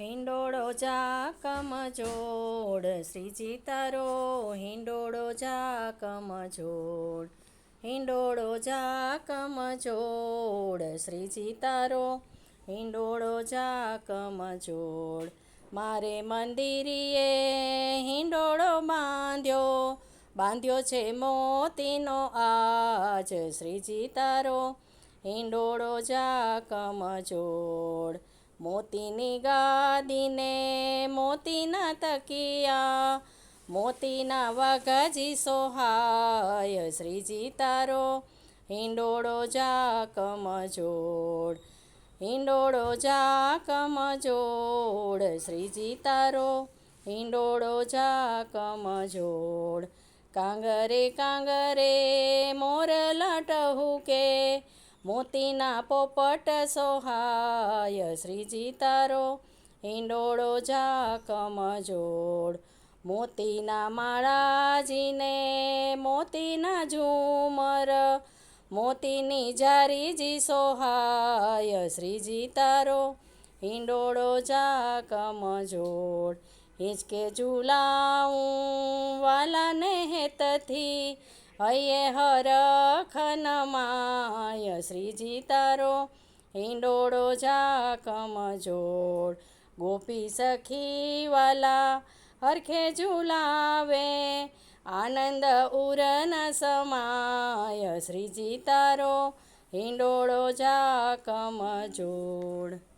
હિંડોળો જા કમજોડ શ્રીજી તારો હિંડોળો જા કમજોડ હિંડોળો જા કમજોડ શ્રીજી તારો હિંડોળો જા કમજોડ મારે મંદિરીએ હિંડોળો બાંધ્યો. બાંધ્યો છે મોતીનો આજ. શ્રીજી તારો હિંડોળો જા કમજોડ મોતીની ગાદીને મોતીના તકિયા, મોતીના વાઘાજી સોહાય, શ્રીજી તારો હિંડોળો જા કમજોડ હિંડોળો જા કમજોડ શ્રીજી તારો હિંડોળો જા કમજોડ કાંગરે કાંગરે મોર લાટ ટહુકે મોતીના પોપટ સોહાય શ્રીજી તારો હિંડોળો જા કમજોડ મોતીના માળાજીને મોતીના ઝુમર, મોતીની જારીજી સોહાય શ્રીજી તારો હિંડોળો જા કમજોડ હિંચકે ઝુલાવું વાલાને હેતથી, હૈયે હરખન માય શ્રીજી તારો હિંડોળો જા કમજોડ ગોપી સખી વાલા હરખે ઝુલાવે, આનંદ ઉરન સમાય. શ્રીજી તારો હિંડોળો જા કમજોડ